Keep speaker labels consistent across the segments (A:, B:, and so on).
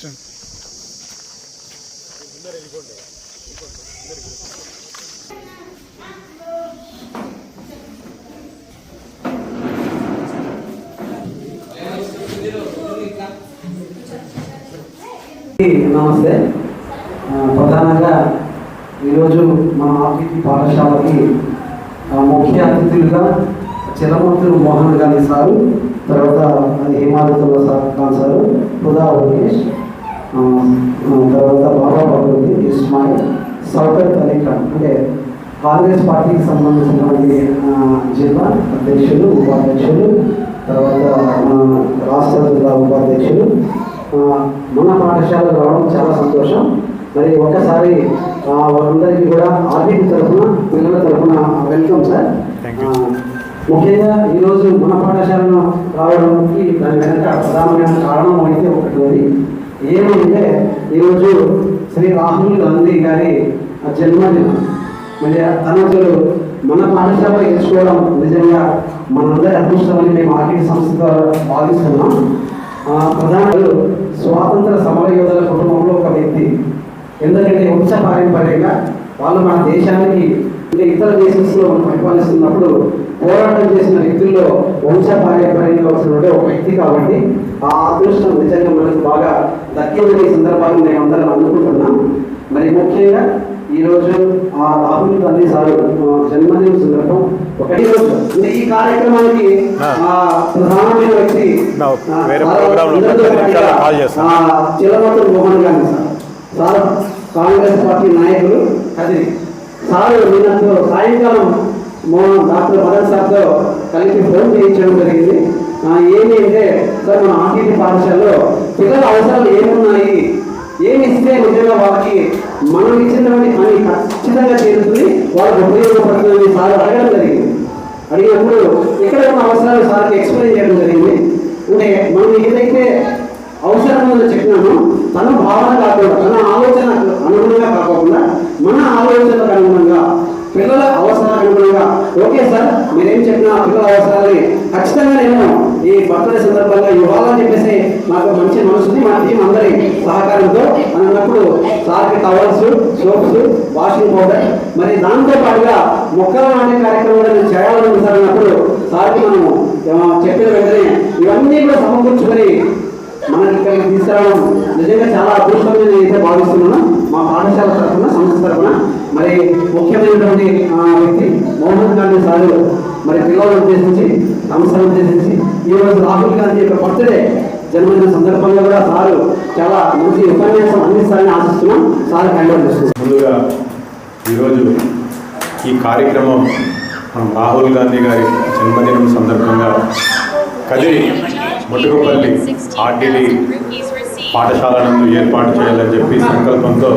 A: కూర్చోండి.
B: నమస్తే. ప్రధానంగా ఈరోజు మన ఆర్టీటీ పాఠశాలకి ముఖ్య అతిథులుగా చిరమంతులు మోహన్ గాంధీ సారు తర్వాత అది సార్ ఖాన్ సారు హుదా ఉమేష్ తర్వాత బాబా భగవతి ఇస్మాయిల్ సౌకత్ అలీ ఖాన్ అంటే కాంగ్రెస్ పార్టీకి సంబంధించినటువంటి జిల్లా అధ్యక్షులు ఉపాధ్యక్షులు తర్వాత రాష్ట్ర జిల్లా ఉపాధ్యక్షులు మన పాఠశాలకు రావడం చాలా సంతోషం. మరి ఒక్కసారి వారందరికీ కూడా ఆర్బీటీ తరఫున పిల్లల తరఫున వెల్కమ్ సార్. ముఖ్యంగా ఈరోజు మన పాఠశాలను రావడానికి దాని వెనక ప్రధానమైన కారణం అయితే ఒకటి ఉంది. ఏమంటే ఈరోజు శ్రీ రాహుల్ గాంధీ గారి జన్మదినం. మరి తనతులు మన పాఠశాల ఎంచుకోవడం నిజంగా మనందరి అదృష్టమని మేము ఆర్థిక సంస్థ భావిస్తున్నాం. ఆ, ప్రధానులు స్వాతంత్ర సమర యోధుల కుటుంబంలో ఒక వ్యక్తి. ఎందుకంటే వంశ పారంపర్యంగా వాళ్ళు మన దేశానికి ఇతర దేశంలో మనం పరిపాలిస్తున్నప్పుడు పోరాటం చేసిన వ్యక్తుల్లో వంశ పారంపర్యంగా వచ్చినటువంటి ఒక వ్యక్తి కాబట్టి ఆ అదృష్టం నిజంగా మనకు బాగా దక్కిందని సందర్భాన్ని నేను అందరం అనుకుంటున్నాం. మరి ముఖ్యంగా ఈ రోజు ఆ రాహుల్ గాంధీ సార్ జన్మదిన సందర్భం ఒకటి ఈ కార్యక్రమానికి ప్రధానమైన వ్యక్తి Chilamathur Mohan Gandhi sir. Sir Congress party నాయకులు కదిరి. సార్ నిన్నతో సాయంకాలం మోహన్ డాక్టర్ మదన్ సార్తో కలిపి ఫోన్ చేయించడం జరిగింది. ఏమి అంటే సార్ మన ఆర్టీటీ పాఠశాలలో పిల్లల అవసరాలు ఏమున్నాయి? ఏమి ఇస్తే నిజంగా వాళ్ళకి మనం ఇచ్చినటువంటి పని ఖచ్చితంగా చేరుతుంది వాళ్ళకి ఉపయోగపడుతుందని సార్ అడగడం జరిగింది. అడిగినప్పుడు ఇక్కడ ఉన్న అవసరాలు సార్కి ఎక్స్ప్లెయిన్ చేయడం జరిగింది. అంటే మనం ఏదైతే అవసరం ఉందో చెప్పినామో తన భావన కాకుండా తన ఆలోచన అనుగుణంగా కాకుండా మన ఆలోచనకు అనుగుణంగా ఓకే సార్ మీరేం చెప్పినా పిల్లల అవసరాలని ఖచ్చితంగా నేను ఈ బర్త్డే సందర్భంగా ఇవ్వాలని చెప్పేసి నాకు మంచి మనసుని మా టీం అందరి సహకారంతో అన్నప్పుడు సార్కి టవల్స్ సోప్స్ వాషింగ్ పౌడర్. మరి దాంతో పాటుగా మొక్కల నాటే కార్యక్రమం కూడా నేను చేయాలని సార్ అన్నప్పుడు సార్కి మనము చెప్పిన వెంటనే ఇవన్నీ కూడా సమకూర్చుకొని మనకి ఇక్కడికి తీసుకురావడం నిజంగా చాలా అదృష్టంగా అయితే భావిస్తున్నాను. మా పాఠశాల తరఫున సంస్థ తరఫున. మరి ముఖ్యమైనటువంటి వ్యక్తి మోహన్ గాంధీ సార్ మరి పిల్లలను ఉద్దేశించి సంస్థను ఉద్దేశించి ఈ రోజు రాహుల్ గాంధీ యొక్క బర్త్డే జన్మదిన సందర్భంగా కూడా సారు చాలా మంచి ఉపన్యాసం అందిస్తారని ఆశిస్తున్నాం. సార్ హ్యాండ్ చేస్తున్నాం
C: ముందుగా ఈరోజు ఈ కార్యక్రమం మనం రాహుల్ గాంధీ గారి జన్మదినం సందర్భంగా కదిరి మొట్టుకుపల్లి ఆర్టీడీ పాఠశాల నందు ఏర్పాటు చేయాలని చెప్పి సంకల్పంతో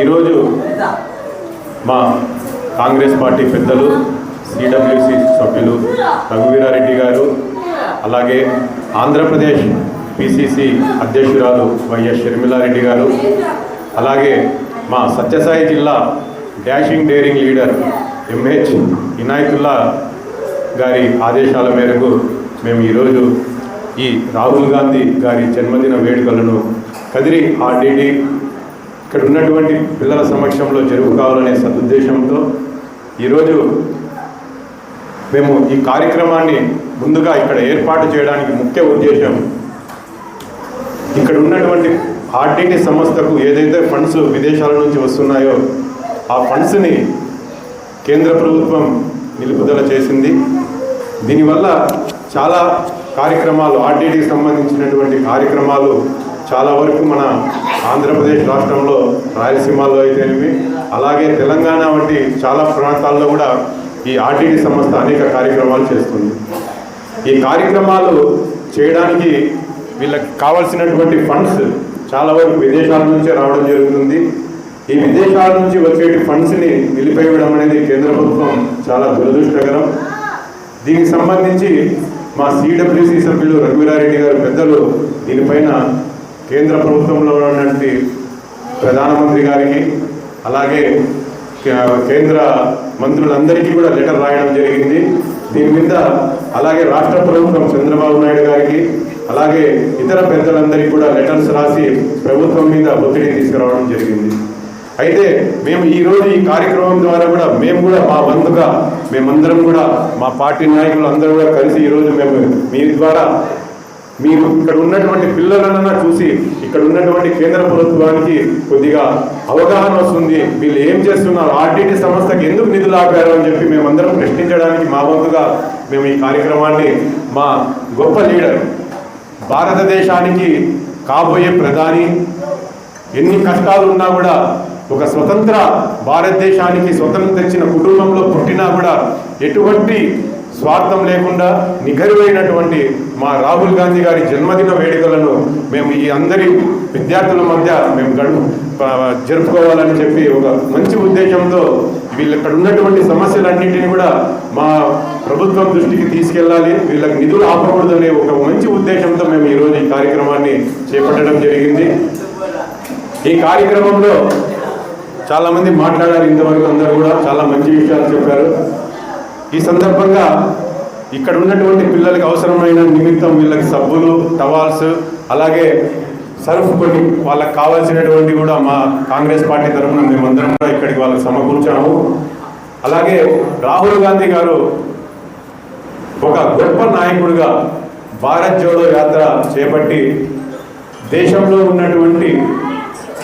C: ఈరోజు మా కాంగ్రెస్ పార్టీ పెద్దలు సిడబ్ల్యూసి సభ్యులు రఘువీరారెడ్డి గారు అలాగే ఆంధ్రప్రదేశ్ పిసిసి అధ్యక్షురాలు వైఎస్ షర్మిలారెడ్డి గారు అలాగే మా సత్యసాయి జిల్లా dashing daring leader MH Inayatullah గారి ఆదేశాల మేరకు మేము ఈరోజు ఈ రాహుల్ గాంధీ గారి జన్మదిన వేడుకలను కదిరి ఆర్డీడీ ఇక్కడ ఉన్నటువంటి పిల్లల సమక్షంలో జరుపుకోవాలనే సదుద్దేశంతో ఈరోజు మేము ఈ కార్యక్రమాన్ని ముందుగా ఇక్కడ ఏర్పాటు చేయడానికి ముఖ్య ఉద్దేశం ఇక్కడ ఉన్నటువంటి ఆర్టీటీ సంస్థకు ఏదైతే ఫండ్స్ విదేశాల నుంచి వస్తున్నాయో ఆ ఫండ్స్ని కేంద్ర ప్రభుత్వం నిలుపుదల చేసింది. దీనివల్ల చాలా కార్యక్రమాలు ఆర్టీడీకి సంబంధించినటువంటి కార్యక్రమాలు చాలా వరకు మన ఆంధ్రప్రదేశ్ రాష్ట్రంలో రాయలసీమలో అయితేనేమి అలాగే తెలంగాణ వంటి చాలా ప్రాంతాల్లో కూడా ఈ ఆర్టీటీ సంస్థ అనేక కార్యక్రమాలు చేస్తుంది. ఈ కార్యక్రమాలు చేయడానికి వీళ్ళకి కావాల్సినటువంటి ఫండ్స్ చాలా వరకు విదేశాల నుంచే రావడం జరుగుతుంది. ఈ విదేశాల నుంచి వచ్చేటి ఫండ్స్ని నిలిపేయడం అనేది కేంద్ర ప్రభుత్వం చాలా దురదృష్టకరం. దీనికి సంబంధించి మా సిడబ్ల్యూసి సభ్యులు రఘువీరారెడ్డి గారు పెద్దలు దీనిపైన కేంద్ర ప్రభుత్వంలో ఉన్నటువంటి ప్రధానమంత్రి గారికి అలాగే కేంద్ర మంత్రులందరికీ కూడా లెటర్ రాయడం జరిగింది. దీని మీద అలాగే రాష్ట్ర ప్రభుత్వం చంద్రబాబు నాయుడు గారికి అలాగే ఇతర పెద్దలందరికీ కూడా లెటర్స్ రాసి ప్రభుత్వం మీద ఒత్తిడి తీసుకురావడం జరిగింది. అయితే మేము ఈరోజు ఈ కార్యక్రమం ద్వారా కూడా మేము కూడా మా వంతుగా మేమందరం కూడా మా పార్టీ నాయకులు అందరూ కూడా కలిసి ఈరోజు మేము మీ ద్వారా మీరు ఇక్కడ ఉన్నటువంటి పిల్లలన్నా చూసి ఇక్కడ ఉన్నటువంటి కేంద్ర ప్రభుత్వానికి కొద్దిగా అవగాహన వస్తుంది. వీళ్ళు ఏం చేస్తున్నారు? ఆర్టీటీ సంస్థకి ఎందుకు నిధులు ఆపారు అని చెప్పి మేమందరం ప్రశ్నించడానికి మా వంతుగా మేము ఈ కార్యక్రమాన్ని మా గొప్ప లీడర్ భారతదేశానికి కాబోయే ప్రధాని ఎన్ని కష్టాలు ఉన్నా కూడా ఒక స్వతంత్ర భారతదేశానికి స్వతంత్రం తెచ్చిన కుటుంబంలో పుట్టినా కూడా ఎటువంటి స్వార్థం లేకుండా నిగరువైనటువంటి మా రాహుల్ గాంధీ గారి జన్మదిన వేడుకలను మేము ఈ అందరి విద్యార్థుల మధ్య మేము గడు జరుపుకోవాలని చెప్పి ఒక మంచి ఉద్దేశంతో వీళ్ళు ఇక్కడ ఉన్నటువంటి సమస్యలన్నింటినీ కూడా మా ప్రభుత్వం దృష్టికి తీసుకెళ్ళాలి. వీళ్ళకి నిధులు ఆపకూడదు అనే ఒక మంచి ఉద్దేశంతో మేము ఈరోజు ఈ కార్యక్రమాన్ని చేపట్టడం జరిగింది. ఈ కార్యక్రమంలో చాలా మంది మాట్లాడారు ఇంతవరకు అందరూ కూడా చాలా మంచి విషయాలు చెప్పారు. ఈ సందర్భంగా ఇక్కడ ఉన్నటువంటి పిల్లలకి అవసరమైన నిమిత్తం వీళ్ళకి సబ్బులు టవాల్స్ అలాగే సర్ఫ్ కొన్ని వాళ్ళకి కావాల్సినటువంటి కూడా మా కాంగ్రెస్ పార్టీ తరఫున మేమందరం కూడా ఇక్కడికి వాళ్ళకి సమకూర్చాము. అలాగే రాహుల్ గాంధీ గారు ఒక గొప్ప నాయకుడిగా భారత్ జోడో యాత్ర చేపట్టి దేశంలో ఉన్నటువంటి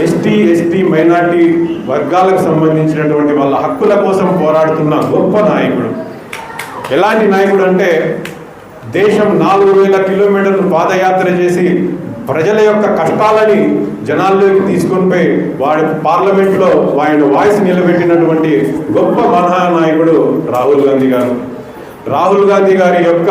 C: ఎస్టీ ఎస్టీ మైనార్టీ వర్గాలకు సంబంధించినటువంటి వాళ్ళ హక్కుల కోసం పోరాడుతున్న గొప్ప నాయకుడు. ఎలాంటి నాయకుడు అంటే దేశం నాలుగు వేల కిలోమీటర్లు పాదయాత్ర చేసి ప్రజల యొక్క కష్టాలని జనాల్లోకి తీసుకొని పోయి వాడి పార్లమెంట్లో ఆయన వాయిస్ నిలబెట్టినటువంటి గొప్ప మహానాయకుడు రాహుల్ గాంధీ గారు. రాహుల్ గాంధీ గారి యొక్క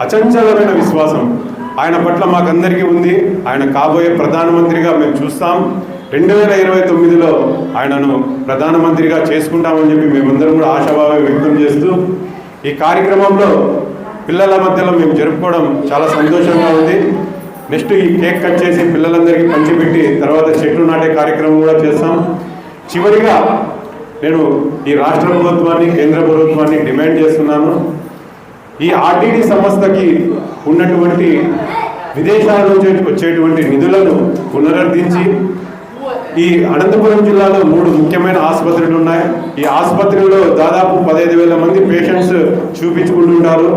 C: అచంచలమైన విశ్వాసం ఆయన పట్ల మాకందరికీ ఉంది. ఆయన కాబోయే ప్రధానమంత్రిగా మేము చూస్తాం. రెండు వేల ఇరవై తొమ్మిదిలో ఆయనను ప్రధానమంత్రిగా చేసుకుంటామని చెప్పి మేమందరం కూడా ఆశాభావం వ్యక్తం చేస్తూ ఈ కార్యక్రమంలో పిల్లల మధ్యలో మేము జరుపుకోవడం చాలా సంతోషంగా ఉంది. నెక్స్ట్ ఈ కేక్ కట్ చేసి పిల్లలందరికీ పంచిపెట్టి తర్వాత చెట్లు నాటే కార్యక్రమం కూడా చేస్తాం. చివరిగా నేను ఈ రాష్ట్ర ప్రభుత్వాన్ని కేంద్ర ప్రభుత్వాన్ని డిమాండ్ చేస్తున్నాను. ఈ ఆర్టీడీ సంస్థకి ఉన్నటువంటి విదేశాల నుంచి వచ్చేటువంటి నిధులను పునరుద్ధరించి ఈ అనంతపురం జిల్లాలో మూడు ముఖ్యమైన ఆసుపత్రులు ఉన్నాయి. ఈ ఆసుపత్రిలో దాదాపు పదహైదు వేల మంది పేషెంట్స్ చూపించుకుంటుంటారు.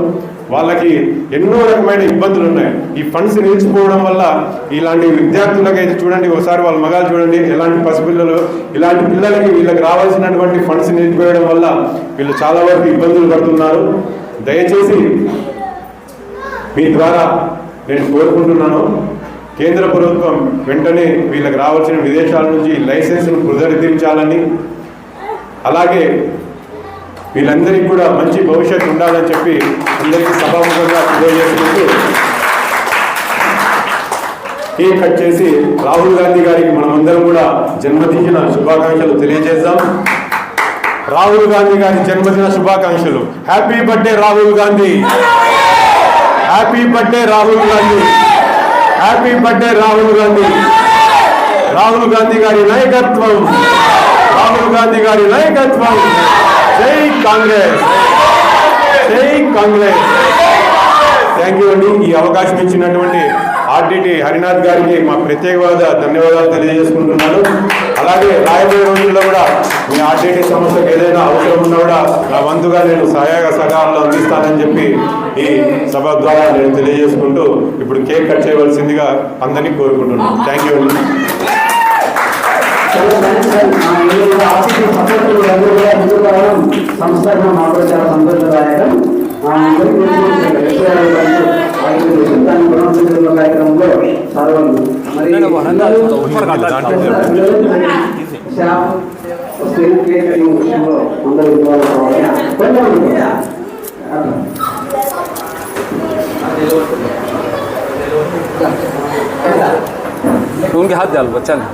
C: వాళ్ళకి ఎన్నో రకమైన ఇబ్బందులు ఉన్నాయి. ఈ ఫండ్స్ నిలిచిపోవడం వల్ల ఇలాంటి విద్యార్థులకైతే చూడండి ఒకసారి వాళ్ళ మగాలు చూడండి ఎలాంటి పసిపిల్లలు ఇలాంటి పిల్లలకి వీళ్ళకి రావాల్సినటువంటి ఫండ్స్ నిలిచిపోయడం వల్ల వీళ్ళు చాలా వరకు ఇబ్బందులు పడుతున్నారు. దయచేసి మీ ద్వారా నేను కోరుకుంటున్నాను. కేంద్ర ప్రభుత్వం వెంటనే వీళ్ళకి రావాల్సిన విదేశాల నుంచి లైసెన్స్ను పునరుద్ధరించాలని అలాగే వీళ్ళందరికీ కూడా మంచి భవిష్యత్తు ఉండాలని చెప్పి అందరికీ సభాముఖంగా తెలియజేసుకుంటూ కేక్ కట్ చేసి రాహుల్ గాంధీ గారికి మనమందరం కూడా జన్మదిన శుభాకాంక్షలు తెలియజేద్దాం. రాహుల్ గాంధీ గారి జన్మదిన శుభాకాంక్షలు. Happy birthday Rahul Gandhi. Happy birthday Rahul Gandhi. Happy birthday Rahul Gandhi. Rahul Gandhi గారి నాయకత్వం. రాహుల్ గాంధీ గారి నాయకత్వం. జై కాంగ్రెస్. జై కాంగ్రెస్. థ్యాంక్ యూ అండి ఈ అవకాశం ఇచ్చినటువంటి ఆర్డిటి హరినాథ్ గారికి మా ప్రత్యేకవాద ధన్యవాదాలు తెలియజేసుకుంటున్నాను. అలాగే రాయబోయే రోజుల్లో కూడా మీ ఆర్డిటి సంస్థకు ఏదైనా అవసరం ఉన్నా కూడా నా వంతుగా నేను సహాయక సహకారాలు అందిస్తానని చెప్పి ఈ సభ ద్వారా నేను తెలియజేసుకుంటూ ఇప్పుడు కేక్ కట్ చేయవలసిందిగా అందరినీ కోరుకుంటున్నాను. థ్యాంక్ యూ అండి
A: उनके हाथ डाल बच्चा ने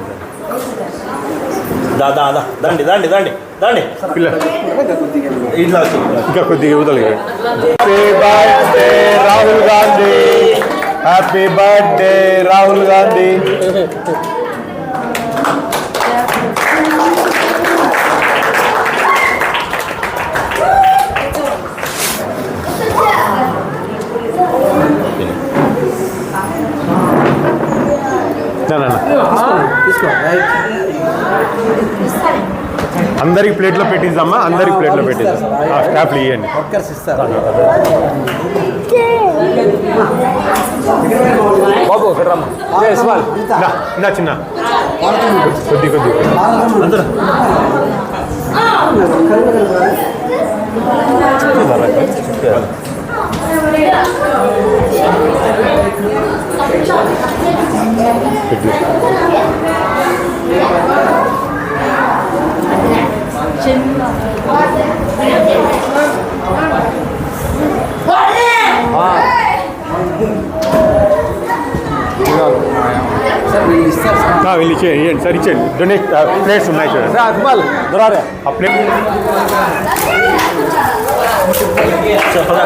D: దా దా దా దండి దండి దండి దండి
C: పిల్ల
D: ఇట్లా వచ్చి, ఇట్లా వచ్చి.
C: ఇంకా కొద్దిగా యువతలు happy birthday Rahul Gandhi happy birthday Rahul Gandhi అందరికి ప్లేట్లో పెట్టిద్దామా? అందరికి ప్లేట్లో పెట్టిద్దాం ఆ, స్టాఫ్లు ఇవ్వండి
D: బాబు రమ్మ.
C: చిన్న. కొద్ది కొద్ది.
B: వీళ్ళు ఇస్తారు సార్
C: వీళ్ళు ఇచ్చేయండి సార్ ఇచ్చేయండి డొనేట్ ప్లేట్స్ ఉన్నాయి చూడండి
D: అక్బాల్ దొరారే
C: ఆ ప్లేట్ చెప్పదా